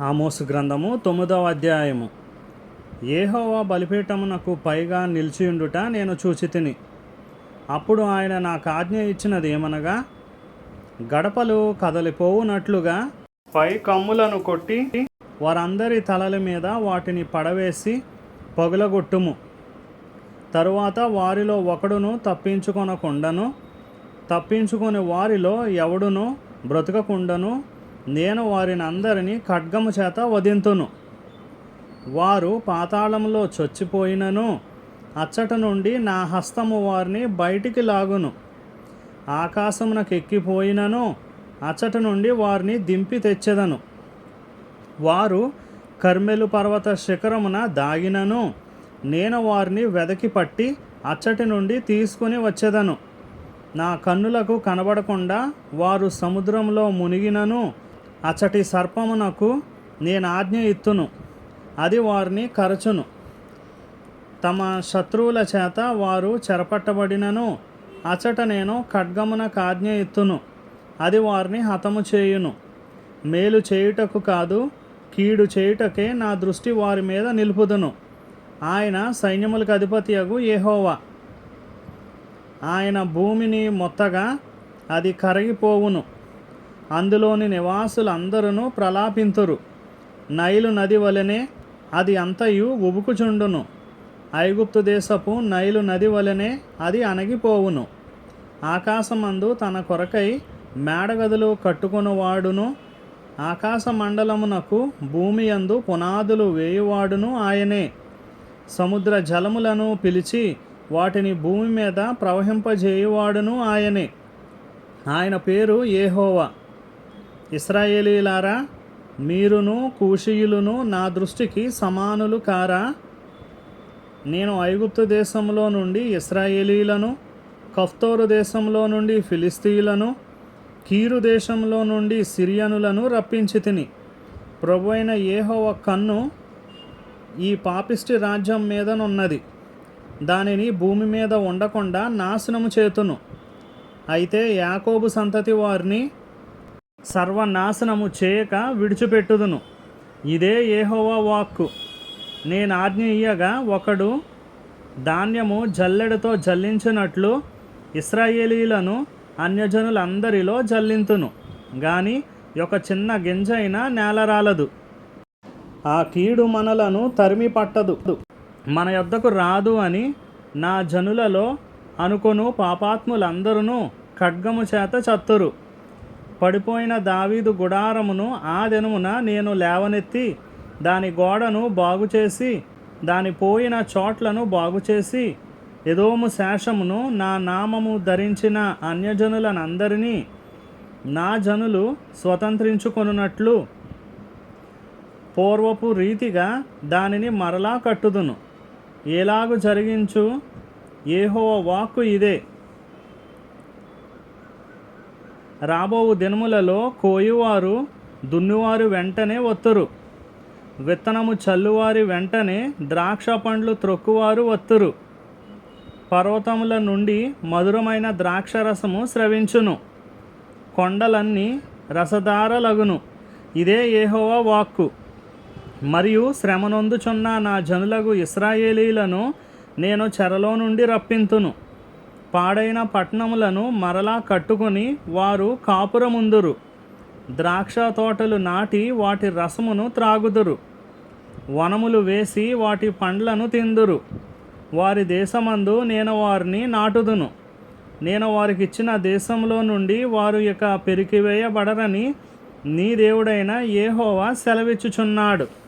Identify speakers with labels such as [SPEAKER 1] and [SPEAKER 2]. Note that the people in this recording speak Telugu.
[SPEAKER 1] ఆమోసు గ్రంథము తొమ్మిదవ అధ్యాయము. ఏహోవా బలిపీఠమునకు పైగా నిలిచియుండుట నేను చూచి తిని. అప్పుడు ఆయన నాకు ఆజ్ఞ ఇచ్చినది ఏమనగా గడపలు కదలిపోవునట్లుగా పై కమ్ములను కొట్టి వారందరి తలల మీద వాటిని పడవేసి పగులగొట్టుము. తరువాత వారిలో ఒకడును తప్పించుకొనకుండను తప్పించుకుని వారిలో ఎవడును బ్రతకకుండను నేను వారిని అందరినీ ఖడ్గము చేత వధింతును. వారు పాతాళంలో చొచ్చిపోయినను. అచ్చట నుండి నా హస్తము వారిని బయటికి లాగును. ఆకాశమునకెక్కిపోయినను అచ్చట నుండి వారిని దింపి తెచ్చెదను. వారు కర్మెలు పర్వత శిఖరమున దాగినను. నేను వారిని వెదకి పట్టి అచ్చటి నుండి తీసుకుని వచ్చేదను. నా కన్నులకు కనబడకుండా వారు సముద్రంలో మునిగినను. అచ్చటి సర్పమునకు నేను ఆజ్ఞ ఇత్తును అది వారిని కరచును. తమ శత్రువుల చేత వారు చెరపట్టబడినను అచ్చట నేను ఖడ్గమునకు ఆజ్ఞ ఇత్తును అది వారిని హతము చేయును. మేలు చేయుటకు కాదు కీడు చేయుటకే నా దృష్టి వారి మీద నిలుపుదును. ఆయన సైన్యములకు అధిపతియగు ఏహోవా ఆయన భూమిని మొత్తగా అది కరిగిపోవును. అందులోని నివాసులందరూ ప్రలాపింతురు. నైలు నది వలనే అది అంతయు ఉబుకుచుండును. ఐగుప్తు దేశపు నైలు నది వలనే అది అణగిపోవును. ఆకాశమందు తన కొరకై మేడగదులు కట్టుకొనువాడును. ఆకాశ మండలమునకు భూమి యందు పునాదులు వేయువాడును ఆయనే. సముద్ర జలములను పిలిచి వాటిని భూమి మీద ప్రవహింపజేయువాడును ఆయనే. ఆయన పేరు ఏహోవా ఇస్రాయేలీలారా మీరును కూషీయులును నా దృష్టికి సమానులు కారా? నేను ఐగుప్తు దేశంలో నుండి ఇస్రాయేలీలను కఫ్తోరు దేశంలో నుండి ఫిలిస్తీయులను కీరు దేశంలో నుండి సిరియనులను రప్పించి తిని. ప్రభు అయిన ఏహోవ కన్ను ఈ పాపిష్టి రాజ్యం మీదనున్నది. దానిని భూమి మీద ఉండకుండా నాశనము చేతును. అయితే యాకోబు సంతతి వారిని సర్వనాశనము చేయక విడిచిపెట్టుదును. ఇదే ఏహోవా వాక్కు. నేను ఆజ్ఞ ఇయ్యగా ఒకడు ధాన్యము జల్లెడతో జల్లించినట్లు ఇస్రాయేలీలను అన్యజనులందరిలో జల్లింతును. గాని ఒక చిన్న గింజైన నేలరాలదు ఆ కీడు మనలను తరిమి పట్టదు. మన యొద్దకు రాదు అని నా జనులలో అనుకొను పాపాత్ములందరూ ఖడ్గము చేత చత్తురు. పడిపోయిన దావీదు గుడారమును ఆ దినమున నేను లేవనెత్తి దాని గోడను బాగుచేసి దాని పోయిన చోట్లను బాగుచేసి ఎదోము శేషమును నా నామము ధరించిన అన్యజనులనందరినీ నా జనులు స్వతంత్రించుకొనున్నట్లు పూర్వపు రీతిగా దానిని మరలా కట్టుదును. ఎలాగు జరిగించు? ఏహో వాక్కు ఇదే. రాబోవు దినములలో కోయువారు దున్నువారు వెంటనే వత్తురు. విత్తనము చల్లువారి వెంటనే ద్రాక్ష పండ్లు త్రొక్కువారు వత్తురు. పర్వతముల నుండి మధురమైన ద్రాక్షరసము స్రవించును. కొండలన్నీ రసధారలగును. ఇదే ఏహోవా వాక్కు. మరియు శ్రమనొందుచున్న నా జనులకు ఇస్రాయేలీలను నేను చెరలో నుండి రప్పింతును. పాడైన పట్టణములను మరలా కట్టుకొని వారు కాపురముందురు. ద్రాక్ష తోటలు నాటి వాటి రసమును త్రాగుదురు. వనములు వేసి వాటి పండ్లను తిందురు. వారి దేశమందు నేను వారిని నాటుదును. నేను వారికి ఇచ్చిన దేశంలో నుండి వారు ఇక పెరికివేయబడరని నీ దేవుడైన ఏహోవా సెలవిచ్చుచున్నాడు.